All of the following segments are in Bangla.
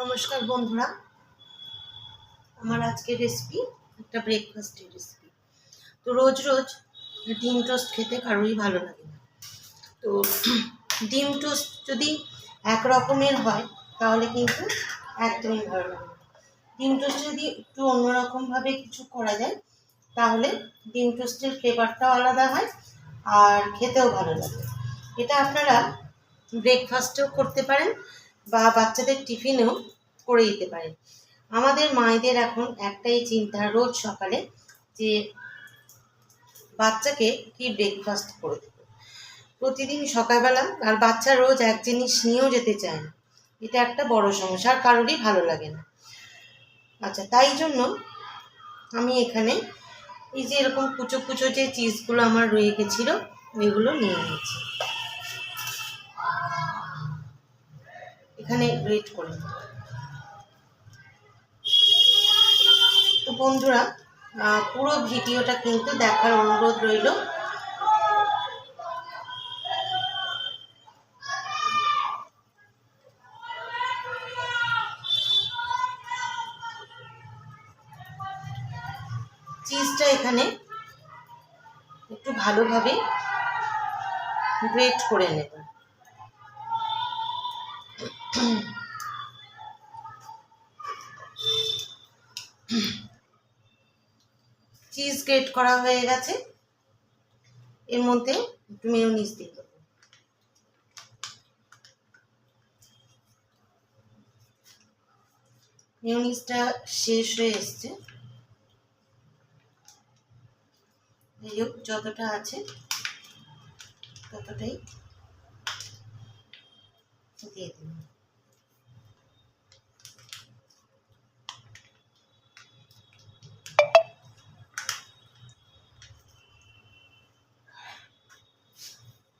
নমস্কার বন্ধুরা। আমার আজকের রেসিপি একটা ব্রেকফাস্টের রেসিপি তো রোজ রোজ ডিম টোস্ট খেতে কারোরই ভালো লাগে না। তো ডিম টোস্ট যদি এক রকমের হয়, তাহলে কিন্তু একদমই ভালো লাগে না। ডিম টোস্ট যদি একটু অন্যরকমভাবে কিছু করা যায়, তাহলে ডিম টোস্টের ফ্লেভারটাও আলাদা হয় আর খেতেও ভালো লাগে। এটা আপনারা ব্রেকফাস্টেও করতে পারেন। বা বাচ্চাদের টিফিনেও করে দিতে পারেন আমাদের মায়েদের এখন একটাই চিন্তা রোজ সকালে যে বাচ্চাকে কি ব্রেকফাস্ট করে দেবো। প্রতিদিন সকালবেলা আর বাচ্চা রোজ এক জিনিস নিয়েও যেতে চায় না। এটা একটা বড় সমস্যা আর কারোরই ভালো লাগে না। আচ্ছা তাই জন্য আমি এখানে এই যে এরকম কুচো কুচো যে চিজগুলো আমার রয়ে গেছিল, ওইগুলো নিয়ে নিয়েছি। এখানে গ্রেট করে তো বন্ধুরা পুরো ভিডিওটা কিন্তু দেখার অনুরোধ রইল। চিজটা এখানে একটু ভালোভাবে গ্রেট করে নেব। চিজ গ্রেট করা হয়ে গেছে। এর মধ্যে একটু মেয়োনিজ দিয়ে দেবো। মেয়োনিজটা শেষ হয়ে এসছে। যতটা আছে ততটাই দিয়ে দেবো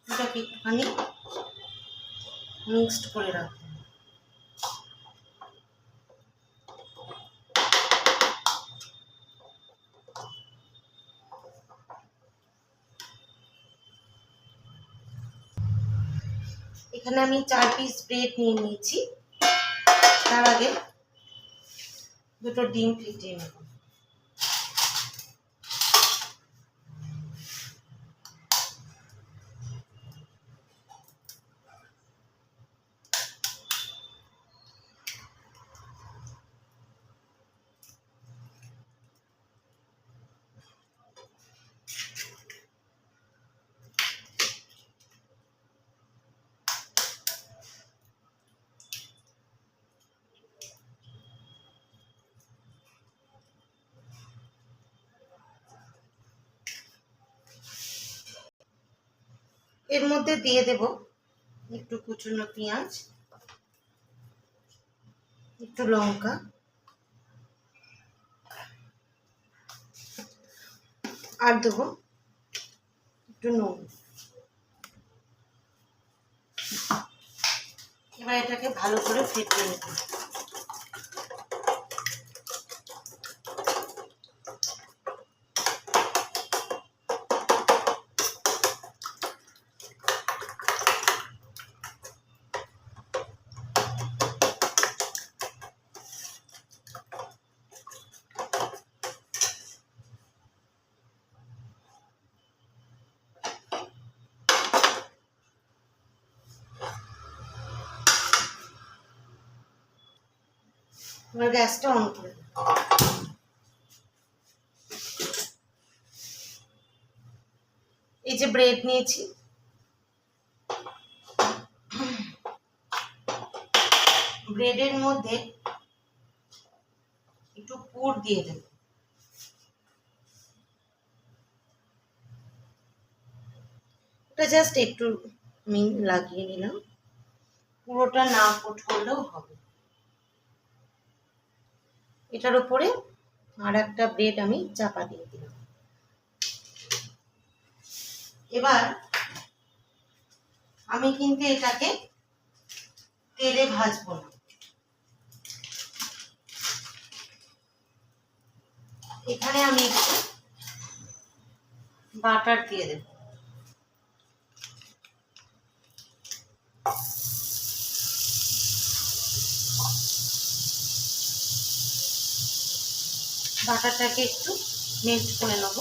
এটাকে একটুখানি মিক্সড করে রাখব। এখানে আমি চার পিস ব্রেড নিয়ে নিয়েছি। তার আগে দুটো ডিম ফেটিয়ে নেব। এর মধ্যে দিয়ে দেব একটু কুচুনো পেঁয়াজ, একটু লঙ্কা, আর দেবো একটু নুন। এবার এটাকে ভালো করে ফেটিয়ে নেব। এবার গ্যাসটা অন করে এই যে ব্রেড নিয়েছি। ব্রেডের মধ্যে একটু পুর দিয়ে দেব। ওটা জাস্ট একটু আমি লাগিয়ে নিলাম। পুরোটা না ফুট করলেও হবে। এটার উপরে আর একটা ব্রেড আমি চাপা দিয়ে দিলাম। এবার আমি কিন্তু এটাকে তেলে ভাজবো না। এখানে আমি একটু বাটার দিয়ে দেব। বাটারটাকে একটু মেল্ট করে নেব।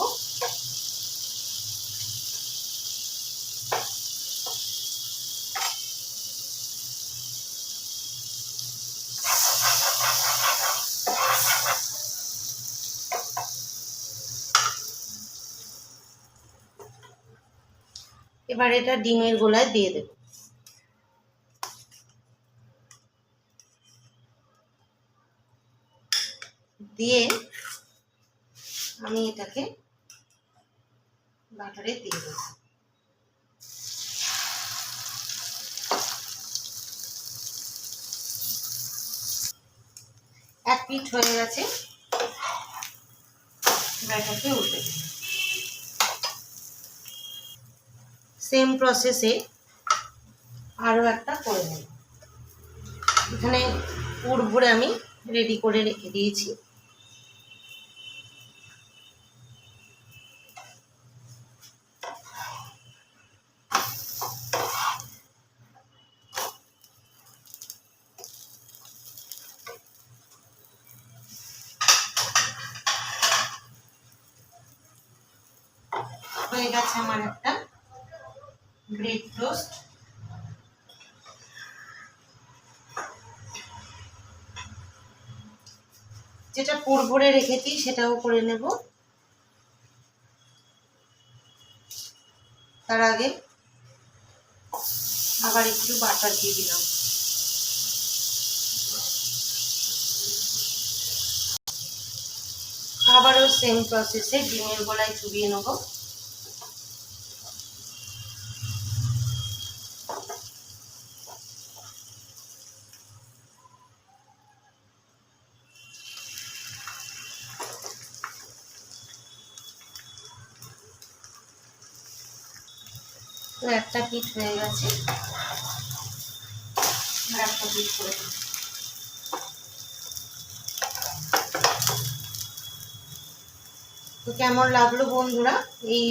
এবার এটা ডিমের গোলায় দিয়ে দেব। দিয়ে আমি এটাকে বাটারে দিয়ে দেবো। এক পিঠ হয়ে গেছে। এটাকে উল্টে সেম প্রসেসে আরও একটা করে নেব। এখানে পুর আমি রেডি করে রেখে দিয়েছি। হয়ে গেছে আমার একটা ব্রেড টোস্ট যেটা পুর ভরে রেখেছি, সেটাও করে নেব। তার আগে আবার একটু বাটার দিয়ে দিলাম। আবারও সেম প্রসেসে ডিমের গলায় চুবিয়ে নেব। তো একটা পিঠ হয়ে গেছে। তো কেমন লাগল বন্ধুরা? এই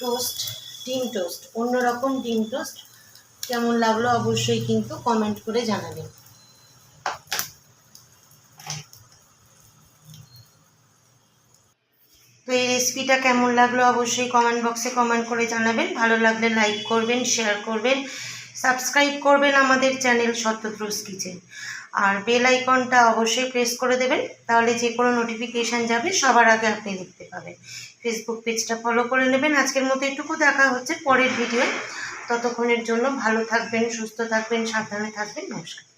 টোস্ট ডিম টোস্ট অন্যরকম ডিম টোস্ট কেমন লাগল অবশ্যই কিন্তু কমেন্ট করে জানাবেন তো এই রেসিপিটা কেমন লাগল অবশ্যই কমেন্ট বক্সে কমেন্ট করে জানাবেন। ভালো লাগলে লাইক করবেন শেয়ার করবেন সাবস্ক্রাইব করবেন আমাদের চ্যানেল সত্যদ্রুস কিচেন আর বেল আইকনটা অবশ্যই প্রেস করে দেবেন, তাহলে যে কোনো নোটিফিকেশান যাবে, সবার আগে আপনি দেখতে পাবেন। ফেসবুক পেজটা ফলো করে নেবেন। আজকের মতো এটুকু, দেখা হচ্ছে পরের ভিডিওয়ে ততক্ষণের জন্য ভালো থাকবেন, সুস্থ থাকবেন, সাবধানে থাকবেন, নমস্কার।